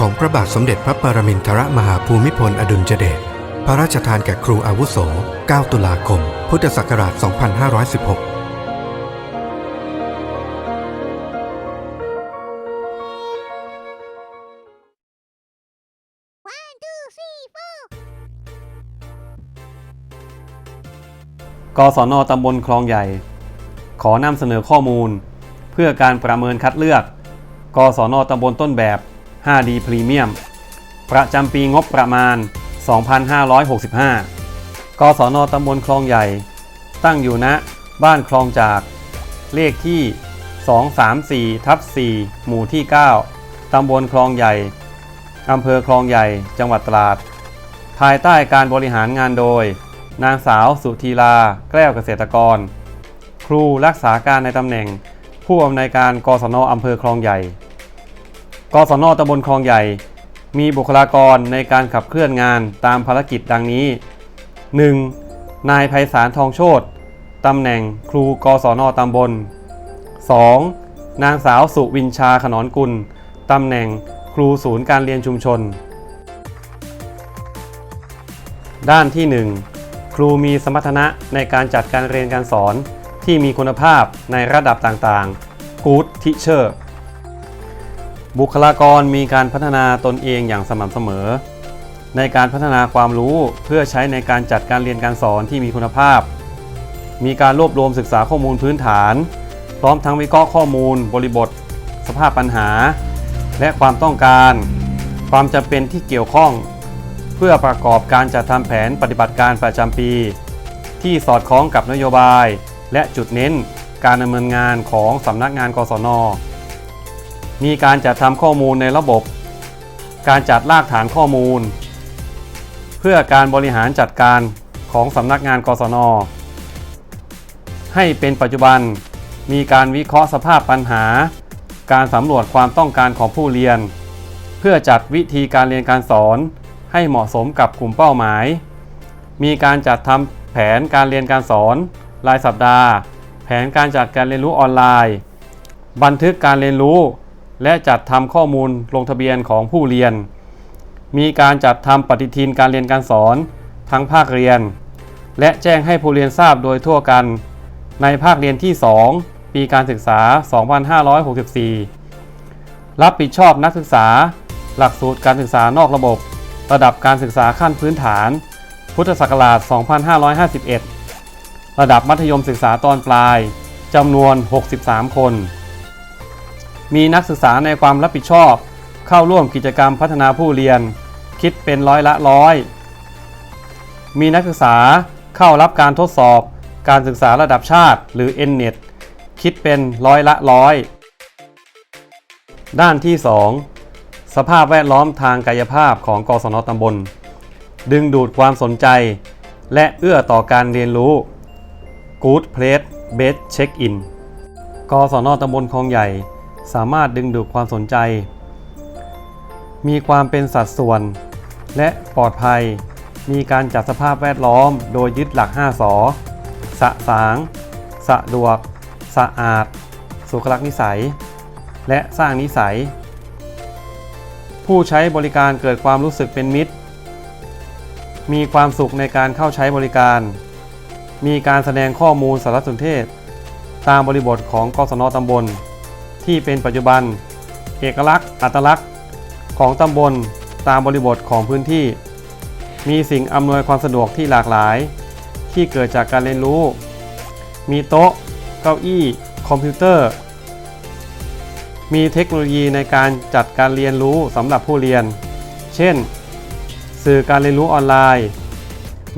ของพระบาทสมเด็จพระปรมินทรมหาภูมิพลอดุลยเดช พระราชทานแก่ครูอาวุโส 9 ตุลาคม พุทธศักราช 2516กศนตำบลคลองใหญ่ ขอนำเสนอข้อมูล เพื่อการประเมินคัดเลือก กศนตำบลต้นแบบ 5D พรีเมียมประจำปีงบประมาณ 2565 กศนตำบลคลองใหญ่ ตั้งอยู่ณบ้านคลองจากเลขที่ 234ทับ4หมู่ที่ 9 ตำบลคลองใหญ่ อำเภอคลองใหญ่ จังหวัดตราด ภายใต้การบริหารงานโดย นางสาวสุธีลา แก้วเกษตรกร ครูรักษาการในตำแหน่ง ผู้อำนวยการกศนอำเภอคลองใหญ่ กศนตำบลคลองใหญ่ มีบุคลากรในการขับเคลื่อนงานตามภารกิจดังนี้ 1. นายไพศาลทองโชตตำแหน่งครูกศนตำบล 2. นางสาวสุวินชาขนอนกุล ตำแหน่งครูศูนย์การเรียนชุมชน ด้านที่ 1 ครูมีสมรรถนะในการจัดการเรียนการสอนที่มีคุณภาพในระดับต่างๆ Good Teacher บุคลากรมีการพัฒนาตนเองอย่างสม่ำเสมอ ในการพัฒนาความรู้เพื่อใช้ในการจัดการเรียนการสอนที่มีคุณภาพ มีการรวบรวมศึกษาข้อมูลพื้นฐาน พร้อมทั้งวิเคราะห์ข้อมูล บริบท สภาพปัญหา และความต้องการ ความจำเป็นที่เกี่ยวข้อง เพื่อประกอบการจัดทำแผนปฏิบัติการประจำปี ที่สอดคล้องกับนโยบาย และจุดเน้น การดำเนินงานของสำนักงานกศน มีการจัดทำข้อมูลในระบบ การจัดรากฐานข้อมูล เพื่อการบริหารจัดการของสำนักงานกศน ให้เป็นปัจจุบันมีการวิเคราะห์สภาพปัญหา การสำรวจความต้องการของผู้เรียน เพื่อจัดวิธีการเรียนการสอนให้เหมาะสมกับกลุ่มเป้าหมาย มีการจัดทำแผนการเรียนการสอนรายสัปดาห์ แผนการจัดการเรียนรู้ออนไลน์ บันทึกการเรียนรู้ และจัดทำข้อมูลลงทะเบียนของผู้เรียน มีการจัดทำปฏิทินการเรียนการสอนทั้งภาคเรียน และแจ้งให้ผู้เรียนทราบโดยทั่วกัน ในภาคเรียนที่ 2 ปีการศึกษา 2564 รับผิดชอบนักศึกษา หลักสูตรการศึกษานอกระบบ ระดับการศึกษาขั้นพื้นฐาน พุทธศักราช 2551 ระดับมัธยมศึกษาตอนปลายจำนวน 63 คน มีนักศึกษาในความรับผิดชอบ เข้าร่วมกิจกรรมพัฒนาผู้เรียน คิดเป็นร้อยละร้อย มีนักศึกษาเข้ารับการทดสอบ การศึกษาระดับชาติ หรือ NNET คิดเป็นร้อยละร้อย ด้านที่ 2 สภาพแวดล้อมทางกายภาพของกศนตำบล ดึงดูดความสนใจ และเอื้อต่อการเรียนรู้ Good Place Best Check In กศนตำบลคลองใหญ่ สามารถดึงดูดความสนใจ มีความเป็นสัดส่วน และปลอดภัย มีการจัดสภาพแวดล้อม โดยยึดหลัก 5 สอสะสาง สะดวก สะอาด สุขลักษณ์นิสัย และสร้างนิสัย ผู้ใช้บริการเกิดความรู้สึกเป็นมิตร มีความสุขในการเข้าใช้บริการ มีการแสดงข้อมูลสารสนเทศ ตามบริบทของกศนตำบล ที่เป็นปัจจุบัน เอกลักษณ์ อัตลักษณ์ ของตำบลตามบริบทของพื้นที่ มีสิ่งอำนวยความสะดวกที่หลากหลาย ที่เกิดจากการเรียนรู้ มีโต๊ะ เก้าอี้ คอมพิวเตอร์ มีเทคโนโลยีในการจัดการเรียนรู้สำหรับผู้เรียน เช่น สื่อการเรียนรู้ออนไลน์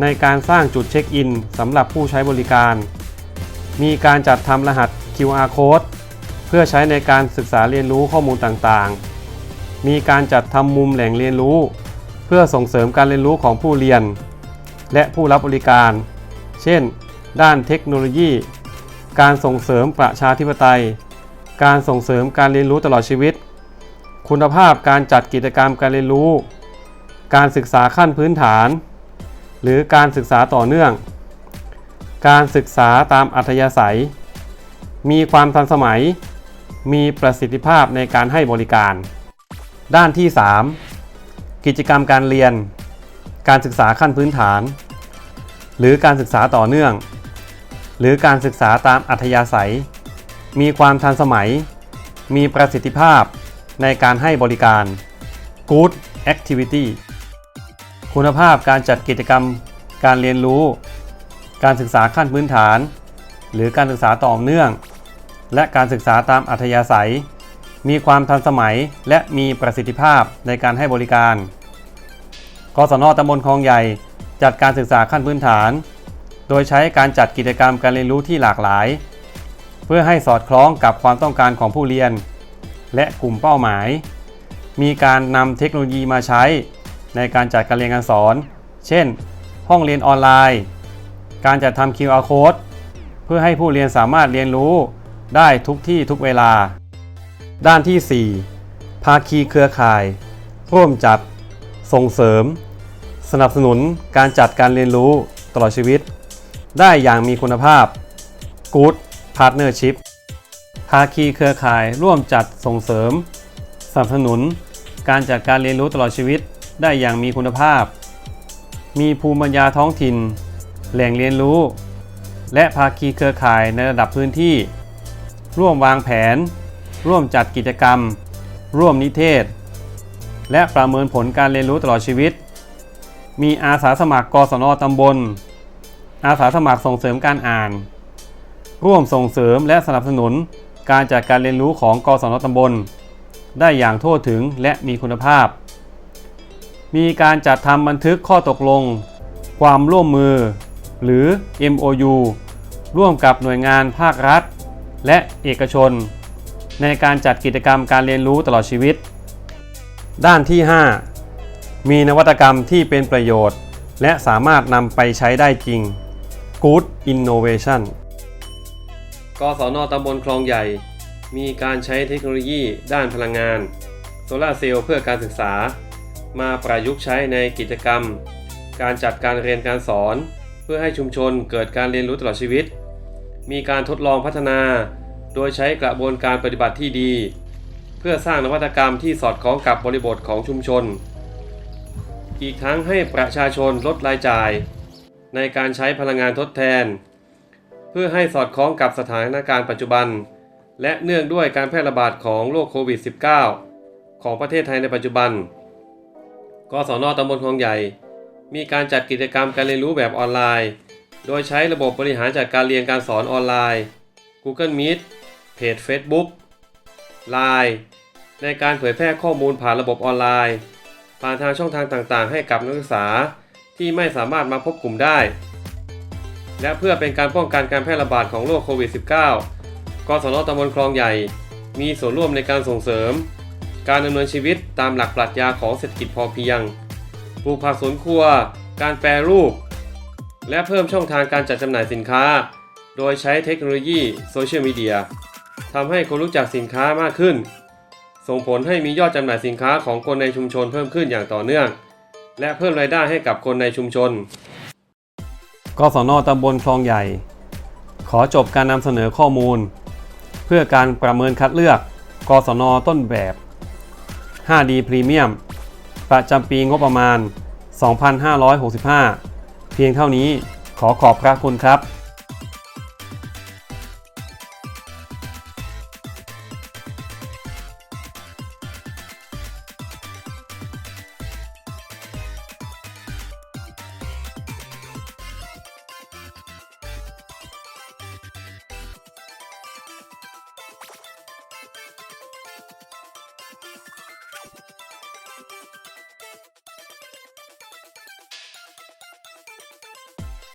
ในการสร้างจุดเช็คอินสำหรับผู้ใช้บริการ มีการจัดทำรหัส QR code เพื่อใช้ในการศึกษาเรียนรู้ข้อมูลต่างๆ มีการจัดทำมุมแหล่งเรียนรู้ เพื่อส่งเสริมการเรียนรู้ของผู้เรียน และผู้รับบริการ เช่น ด้านเทคโนโลยี การส่งเสริมประชาธิปไตย การส่งเสริมการเรียนรู้ตลอดชีวิต คุณภาพการจัดกิจกรรมการเรียนรู้ การศึกษาขั้นพื้นฐาน หรือการศึกษาต่อเนื่อง การศึกษาตามอัธยาศัย มีความทันสมัย มีประสิทธิภาพในการให้บริการ ด้านที่ 3 กิจกรรมการเรียน การศึกษาขั้นพื้นฐาน หรือการศึกษาต่อเนื่อง หรือการศึกษาตามอัธยาศัย มีความทันสมัย มีประสิทธิภาพในการให้บริการ Good Activity คุณภาพการจัดกิจกรรมการเรียนรู้ การศึกษาขั้นพื้นฐาน หรือการศึกษาต่อเนื่อง และการศึกษาตามอัธยาศัย มีความทันสมัยและมีประสิทธิภาพในการให้บริการ กศนตำบลคลองใหญ่ จัดการศึกษาขั้นพื้นฐาน โดยใช้การจัดกิจกรรมการเรียนรู้ที่หลากหลาย เพื่อให้สอดคล้องกับความต้องการของผู้เรียน และกลุ่มเป้าหมาย มีการนำเทคโนโลยีมาใช้ ในการจัดการเรียนการสอน เช่น ห้องเรียนออนไลน์ การจัดทำ QR code เพื่อให้ผู้เรียนสามารถเรียนรู้ ได้ทุกที่ทุกเวลา ด้านที่ 4 ภาคีเครือข่าย ร่วมจัด ส่งเสริม สนับสนุนการจัดการเรียนรู้ตลอดชีวิต ได้อย่างมีคุณภาพ Good Partnership ภาคีเครือข่ายร่วมจัดส่งเสริม สนับสนุน การจัดการเรียนรู้ตลอดชีวิตได้อย่างมีคุณภาพ มีภูมิปัญญาท้องถิ่น แหล่งเรียนรู้ และภาคีเครือข่ายในระดับพื้นที่ ร่วมวางแผน ร่วมจัดกิจกรรม ร่วมนิเทศ และประเมินผลการเรียนรู้ตลอดชีวิต มีอาสาสมัครกศนตำบล อาสาสมัครส่งเสริมการอ่าน ร่วมส่งเสริมและสนับสนุนการจัดการเรียนรู้ของกศนตำบล ได้อย่างทั่วถึงและมีคุณภาพ มีการจัดทำบันทึกข้อตกลง ความร่วมมือ หรือ MOU ร่วมกับหน่วยงานภาครัฐ และเอกชน ในการจัดกิจกรรมการเรียนรู้ตลอดชีวิต ด้านที่ 5 มีนวัตกรรมที่เป็นประโยชน์ และสามารถนำไปใช้ได้จริง Good Innovation กศนตำบลคลองใหญ่ มีการใช้เทคโนโลยีด้านพลังงาน โซลาร์เซลล์เพื่อการศึกษา มาประยุกต์ใช้ในกิจกรรม การจัดการเรียนการสอน เพื่อให้ชุมชนเกิดการเรียนรู้ตลอดชีวิต มีการทดลองพัฒนา โดยใช้กระบวนการปฏิบัติที่ดี เพื่อสร้างนวัตกรรมที่สอดคล้องกับบริบทของชุมชน อีกทั้งให้ประชาชนลดรายจ่าย ในการใช้พลังงานทดแทน เพื่อให้สอดคล้องกับสถานการณ์ปัจจุบัน และเนื่องด้วยการแพร่ระบาดของโรคโควิด -19 ของประเทศไทยในปัจจุบันกศนตำบลคลองใหญ่ มีการจัดกิจกรรมการเรียนรู้แบบออนไลน์ โดยใช้ระบบบริหารจัดการเรียนการสอนออนไลน์ Google Meet เพจ Facebook Line ในการเผยแพร่ข้อมูลผ่านระบบออนไลน์ ผ่านทางช่องทางต่างๆ ให้กับนักศึกษาที่ไม่สามารถมาพบกลุ่มได้ และเพื่อเป็นการป้องกันการแพร่ระบาดของโรคโควิด -19 กศนตำบลคลองใหญ่ มีส่วนร่วมในการส่งเสริม การดำเนินชีวิตตามหลักปรัชญาของเศรษฐกิจพอเพียง ปลูกผักสวนครัว การแปรรูป และเพิ่มช่องทางการจัดจำหน่ายสินค้า โดยใช้เทคโนโลยีโซเชียลมีเดีย ทำให้คนรู้จักสินค้ามากขึ้น ส่งผลให้มียอดจำหน่ายสินค้าของคนในชุมชนเพิ่มขึ้นอย่างต่อเนื่อง และเพิ่มรายได้ให้กับคนในชุมชนกศนตำบลคลองใหญ่ ขอจบการนำเสนอข้อมูล เพื่อการประเมินคัดเลือกกศนต้นแบบ 5D พรีเมียมประจำปีงบประมาณ 2565 เพียงเท่านี้ขอขอบพระคุณครับ